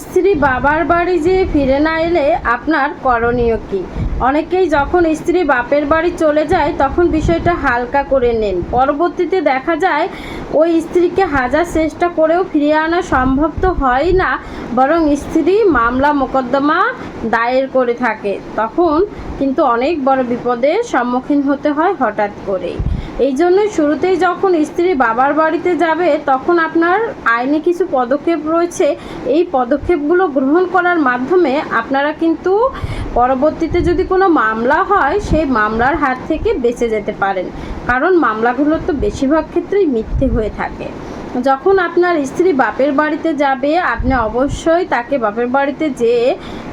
স্ত্রী বাবার বাড়ি যে ফিরে না এলে আপনার করণীয় কি? অনেকেই যখন স্ত্রী বাপের বাড়ি চলে যায়, তখন বিষয়টা হালকা করে নেন। পরবর্তীতে দেখা যায়, ওই স্ত্রীকে হাজার চেষ্টা করেও ফিরিয়ে আনা সম্ভব তো হয় না, বরং স্ত্রী মামলা মোকদ্দমা দায়ের করে থাকে। তখন কিন্তু অনেক বড় বিপদের সম্মুখীন হতে হয় হঠাৎ করেই। এই জন্যই শুরুতেই যখন স্ত্রী বাবার বাড়িতে যাবে, তখন আপনার আইনে কিছু পদক্ষেপ রয়েছে। এই পদক্ষেপগুলো গ্রহণ করার মাধ্যমে আপনারা কিন্তু পরবর্তীতে যদি কোনো মামলা হয়, সেই মামলার হাত থেকে বেঁচে যেতে পারেন। কারণ মামলাগুলো তো বেশিরভাগ ক্ষেত্রেই মিথ্যে হয়ে থাকে। যখন আপনার স্ত্রী বাপের বাড়িতে যাবে, আপনি অবশ্যই তাকে বাপের বাড়িতে যেয়ে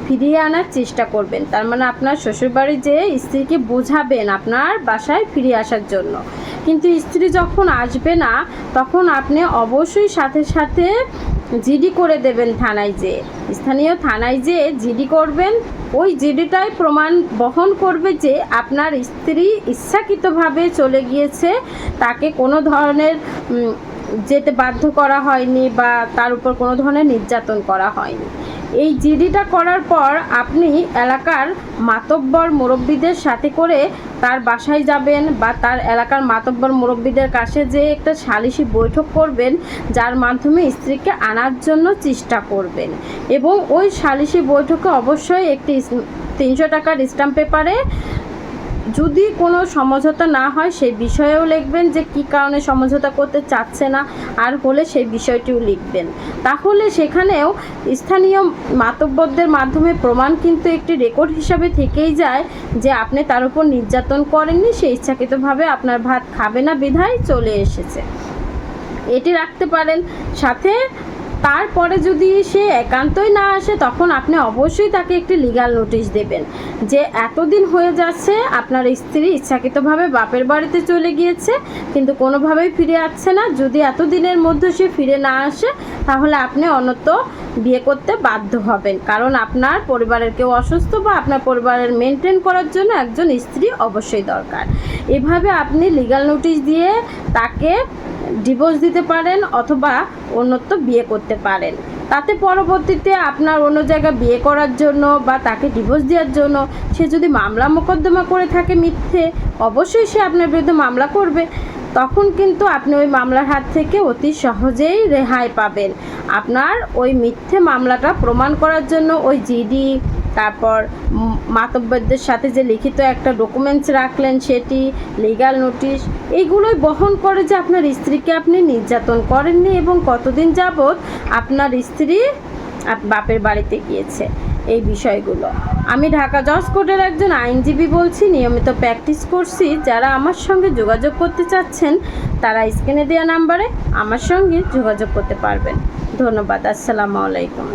ফিরিয়ে আনার চেষ্টা করবেন। তার মানে আপনার শ্বশুরবাড়ি যেয়ে স্ত্রীকে বোঝাবেন আপনার বাসায় ফিরে আসার জন্য। কিন্তু স্ত্রী যখন আসবে না, তখন আপনি অবশ্যই সাথে সাথে জিডি করে দেবেন থানায় যেয়ে। স্থানীয় থানায় যেয়ে জিডি করবেন। ওই জিডিটাই প্রমাণ বহন করবে যে আপনার স্ত্রী ইচ্ছাকৃতভাবে চলে গিয়েছে। তাকে কোনো ধরনের যেতে বাধ্য করা হয়নি বা তার উপর কোনো ধরনের নির্যাতন করা হয়নি। এই জিডিটা করার পর আপনি এলাকার মাতব্বর মুরব্বীদের সাথে করে তার বাসায় যাবেন বা তার এলাকার মাতব্বর মুরব্বীদের কাছে যে একটা সালিশি বৈঠক করবেন, যার মাধ্যমে স্ত্রীকে আনার জন্য চেষ্টা করবেন। এবং ওই সালিশি বৈঠকে অবশ্যই একটি তিনশো টাকার স্ট্যাম্প পেপারে যদি কোনো সমঝোতা না হয়, সেই বিষয়েও লিখবেন যে কী কারণে সমঝোতা করতে চাচ্ছে না, আর হলে সেই বিষয়টিও লিখবেন। তাহলে সেখানেও স্থানীয় মাতব্বরদের মাধ্যমে প্রমাণ কিন্তু একটি রেকর্ড হিসাবে থেকেই যায় যে আপনি তার উপর নির্যাতন করেননি, সে ইচ্ছাকৃতভাবে আপনার ভাত খাবে না, বিধায় চলে এসেছে। এটি রাখতে পারেন। সাথে তারপরে যদি সে একান্তই না আসে, তখন আপনি অবশ্যই তাকে একটি লিগাল নোটিশ দেবেন যে এতদিন হয়ে যাচ্ছে, আপনার স্ত্রী ইচ্ছাকৃতভাবে বাপের বাড়িতে চলে গিয়েছে, কিন্তু কোনোভাবেই ফিরে আসছে না। যদি এতদিনের মধ্যে সে ফিরে না আসে, তাহলে আপনি অনত বিয়ে করতে বাধ্য হবেন। কারণ আপনার পরিবারের কেউ অসুস্থ বা আপনার পরিবারের মেনটেন করার জন্য একজন স্ত্রী অবশ্যই দরকার। এভাবে আপনি লিগাল নোটিশ দিয়ে তাকে ডিভোর্স দিতে পারেন অথবা অন্যত্র বিয়ে করতে পারেন। তাতে পরবর্তীতে আপনার অন্য জায়গা বিয়ে করার জন্য বা তাকে ডিভোর্স দেওয়ার জন্য সে যদি মামলা মোকদ্দমা করে থাকে মিথ্যে, অবশ্যই সে আপনার বিরুদ্ধে মামলা করবে। তখন কিন্তু আপনি ওই মামলার হাত থেকে অতি সহজেই রেহাই পাবেন। আপনার ওই মিথ্যে মামলাটা প্রমাণ করার জন্য ওই জিডি তারপর উম, মাতব্বরদের সাথে যে লিখিত একটা ডকুমেন্টস রাখলেন সেটি লিগ্যাল নোটিশ এইগুলোই বহন করে যে আপনার স্ত্রীকে আপনি নির্যাতন করেননি এবং কতদিন যাবৎ আপনার স্ত্রী বাপের বাড়িতে গিয়েছে। এই বিষয়গুলো। আমি ঢাকা জজ কোর্টের একজন আইনজীবী বলছি নিয়মিত প্র্যাকটিস করছি। যারা আমার সঙ্গে যোগাযোগ করতে চাচ্ছেন তারা স্ক্রিনে দেওয়া নাম্বারে আমার সঙ্গে যোগাযোগ করতে পারবেন। ধন্যবাদ আসসালামু আলাইকুম।